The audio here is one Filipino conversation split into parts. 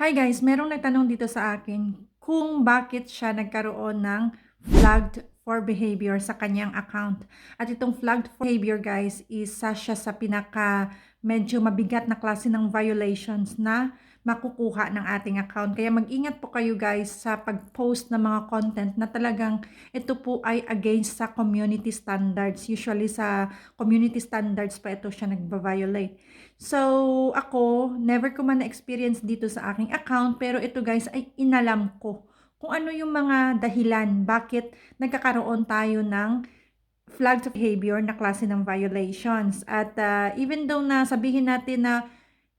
Hi guys, merong nagtanong dito sa akin kung bakit siya nagkaroon ng flagged for behavior sa kanyang account. At itong flagged for behavior guys, isa siya sa pinaka medyo mabigat na klase ng violations na makukuha ng ating account. Kaya mag-ingat po kayo guys sa pag-post ng mga content na talagang ito po ay against sa community standards. Usually sa community standards pa ito siya nagba-violate. So, ako, never ko man na-experience dito sa aking account, pero ito guys ay inalam ko kung ano yung mga dahilan bakit nagkakaroon tayo ng flagged behavior na klase ng violations. At uh, even though na sabihin natin na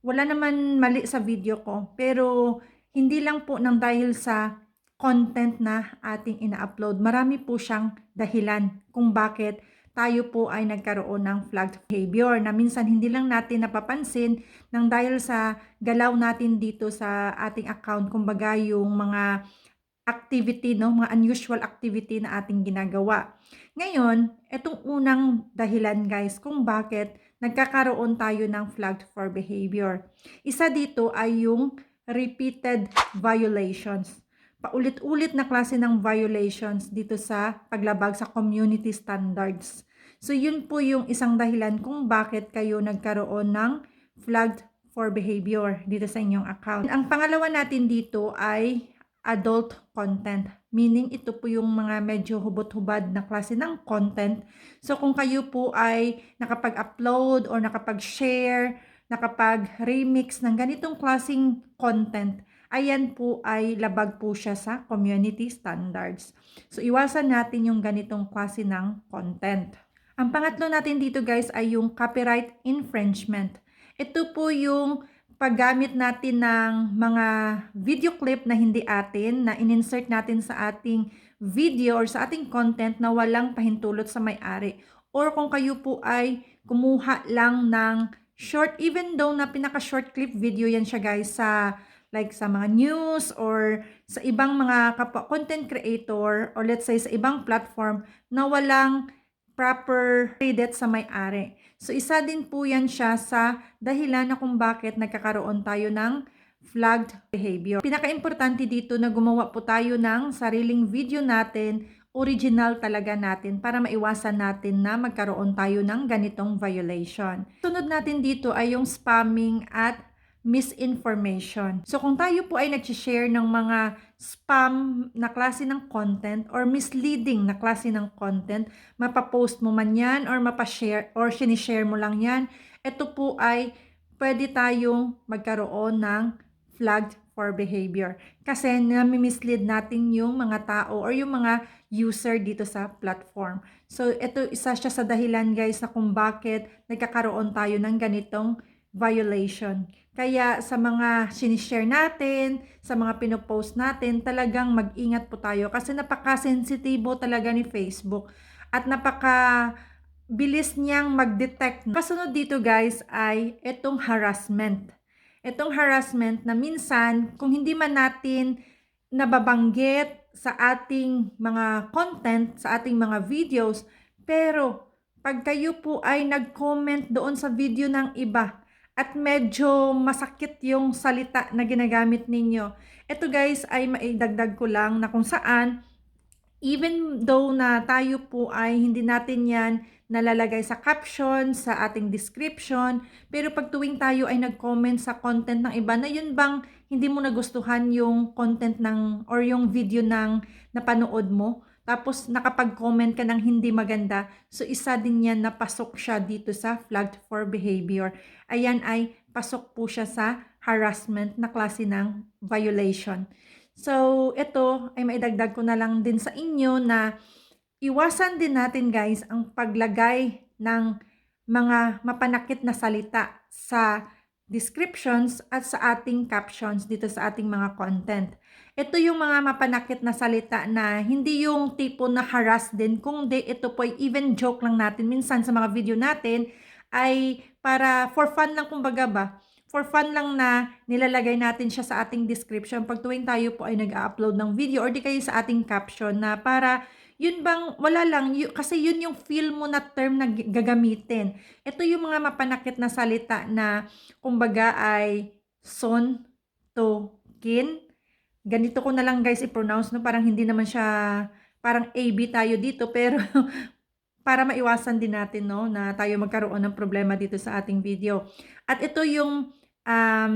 wala naman mali sa video ko, pero hindi lang po nang dahil sa content na ating ina-upload. Marami po siyang dahilan kung bakit tayo po ay nagkaroon ng flagged behavior na minsan hindi lang natin napapansin nang dahil sa galaw natin dito sa ating account, kumbaga yung mga activity, no? mga unusual activity na ating ginagawa. Ngayon, itong unang dahilan guys kung bakit nagkakaroon tayo ng flagged for behavior. Isa dito ay yung repeated violations. Paulit-ulit na klase ng violations dito sa paglabag sa community standards. So yun po yung isang dahilan kung bakit kayo nagkaroon ng flagged for behavior dito sa inyong account. Ang pangalawa natin dito ay adult content. Meaning, ito po yung mga medyo hubot-hubad na klase ng content. So, kung kayo po ay nakapag-upload or nakapag-share, nakapag-remix ng ganitong klaseng content, ayan po ay labag po siya sa community standards. So, iwasan natin yung ganitong klase ng content. Ang pangatlo natin dito guys ay yung copyright infringement. Ito po yung paggamit natin ng mga video clip na hindi atin, na in-insert natin sa ating video or sa ating content na walang pahintulot sa may-ari. Or kung kayo po ay kumuha lang ng short, even though na pinaka-short clip video yan siya guys sa like sa mga news or sa ibang mga content creator or let's say sa ibang platform na walang proper credit sa may-ari. So, isa din po yan siya sa dahilan na kung bakit nagkakaroon tayo ng flagged behavior. Pinaka-importante dito na gumawa po tayo ng sariling video natin, original talaga natin para maiwasan natin na magkaroon tayo ng ganitong violation. Sunod natin dito ay yung spamming at misinformation. So kung tayo po ay nag-share ng mga spam na klase ng content or misleading na klase ng content, mapapost mo man yan or mapashare or sinishare mo lang yan, ito po ay pwede tayong magkaroon ng flagged for behavior. Kasi nami-mislead natin yung mga tao or yung mga user dito sa platform. So ito isa siya sa dahilan guys na kung bakit nagkakaroon tayo ng ganitong violation. Kaya sa mga sinishare natin, sa mga pinopost natin, talagang mag-ingat po tayo kasi napaka-sensitibo talaga ni Facebook at napaka bilis niyang mag-detect. Kasunod dito guys ay itong harassment. Itong harassment na minsan kung hindi man natin nababanggit sa ating mga content, sa ating mga videos, pero pag kayo po ay nag-comment doon sa video ng iba, at medyo masakit yung salita na ginagamit ninyo. Ito guys ay maidagdag ko lang na kung saan even though na tayo po ay hindi natin yan nalalagay sa caption, sa ating description, pero pag tuwing tayo ay nag-comment sa content ng iba, na yun bang hindi mo nagustuhan yung content ng or yung video ng napanood mo, tapos nakapag-comment ka ng hindi maganda, so isa din yan na pasok siya dito sa flagged for behavior. Ayan ay pasok po siya sa harassment na klase ng violation. So, ito ay maidagdag ko na lang din sa inyo na iwasan din natin guys ang paglagay ng mga mapanakit na salita sa descriptions at sa ating captions dito sa ating mga content. Ito yung mga mapanakit na salita na hindi yung tipo na harass din, kung di ito po ay even joke lang natin. Minsan sa mga video natin ay para for fun lang kumbaga ba, for fun lang na nilalagay natin siya sa ating description pag tuwing tayo po ay nag-upload ng video or di kayo sa ating caption na para yun bang, wala lang, yun, kasi yun yung feel mo na term na gagamitin. Ito yung mga mapanakit na salita na, kumbaga ay son to Kin. Ganito ko na lang guys i-pronounce, no? Parang hindi naman siya, parang AB tayo dito, pero para maiwasan din natin, no? Na tayo magkaroon ng problema dito sa ating video. At ito yung um,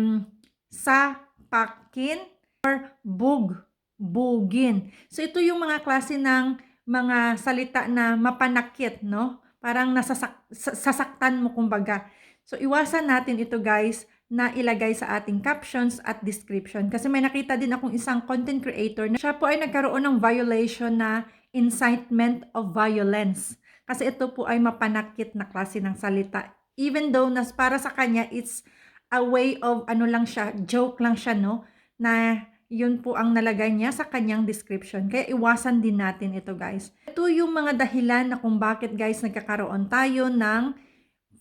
sa pakin or bug, bugin. So ito yung mga klase ng mga salita na mapanakit, no? Parang nasasak sa- sasaktan mo kumbaga. So iwasan natin ito guys na ilagay sa ating captions at description. Kasi may nakita din akong isang content creator na siya po ay nagkaroon ng violation na incitement of violence. Kasi ito po ay mapanakit na klase ng salita. Even though nas para sa kanya it's a way of ano lang siya, joke lang siya no, na yun po ang nalagay niya sa kanyang description. Kaya iwasan din natin ito guys. Ito yung mga dahilan na kung bakit guys nagkakaroon tayo ng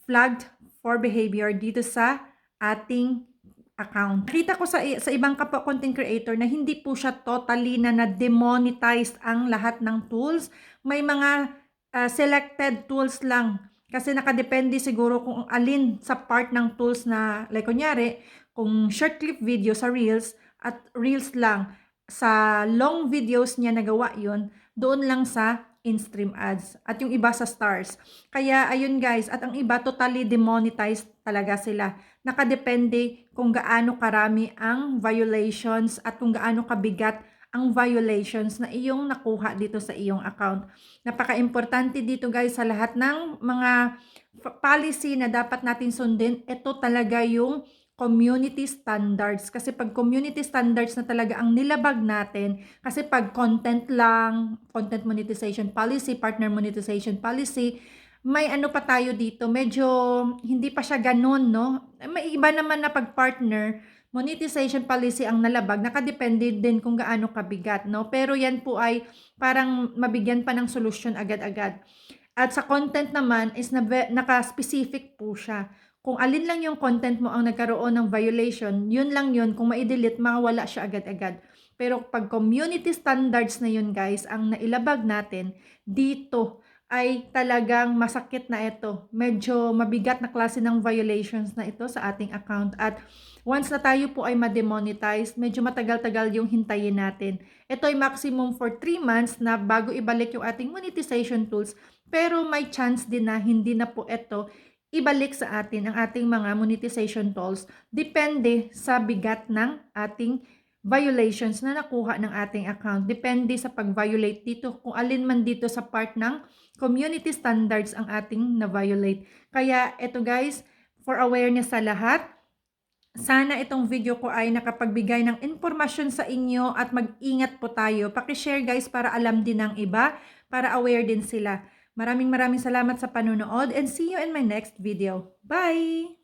flagged for behavior dito sa ating account. Nakita ko sa, sa ibang kapwa content creator na hindi po siya totally na na-demonetized ang lahat ng tools. May mga uh, selected tools lang. Kasi nakadepende siguro kung alin sa part ng tools na, like kunyari, kung short clip video sa Reels at Reels lang, sa long videos niya nagawa yon doon lang sa in-stream ads. At yung iba sa stars. Kaya ayun guys, at ang iba totally demonetized talaga sila. Nakadepende kung gaano karami ang violations at kung gaano kabigat ang violations na iyong nakuha dito sa iyong account. Napaka-importante dito guys sa lahat ng mga policy na dapat natin sundin. Ito talaga yung community standards. Kasi pag community standards na talaga ang nilabag natin, kasi pag content lang, content monetization policy, partner monetization policy, may ano pa tayo dito, medyo hindi pa siya ganun, no? May iba naman na pag partner, monetization policy ang nalabag, nakadepende din kung gaano kabigat, no? Pero yan po ay parang mabigyan pa ng solusyon agad-agad. At sa content naman is na, naka-specific po siya kung alin lang yung content mo ang nagkaroon ng violation, yun lang yun. Kung ma-delete, mawala siya agad-agad. Pero pag community standards na yun guys, ang nailabag natin, dito ay talagang masakit na ito. Medyo mabigat na klase ng violations na ito sa ating account. At once na tayo po ay ma-demonetize, medyo matagal-tagal yung hintayin natin. Ito ay maximum for 3 months na bago ibalik yung ating monetization tools. Pero may chance din na hindi na po ito ibalik sa atin ang ating mga monetization tools depende sa bigat ng ating violations na nakuha ng ating account. Depende sa pag-violate dito kung alin man dito sa part ng community standards ang ating na-violate. Kaya ito guys, for awareness sa lahat, sana itong video ko ay nakapagbigay ng impormasyon sa inyo at mag-ingat po tayo. Pakishare guys para alam din ng iba, para aware din sila. Maraming maraming salamat sa panonood and see you in my next video. Bye!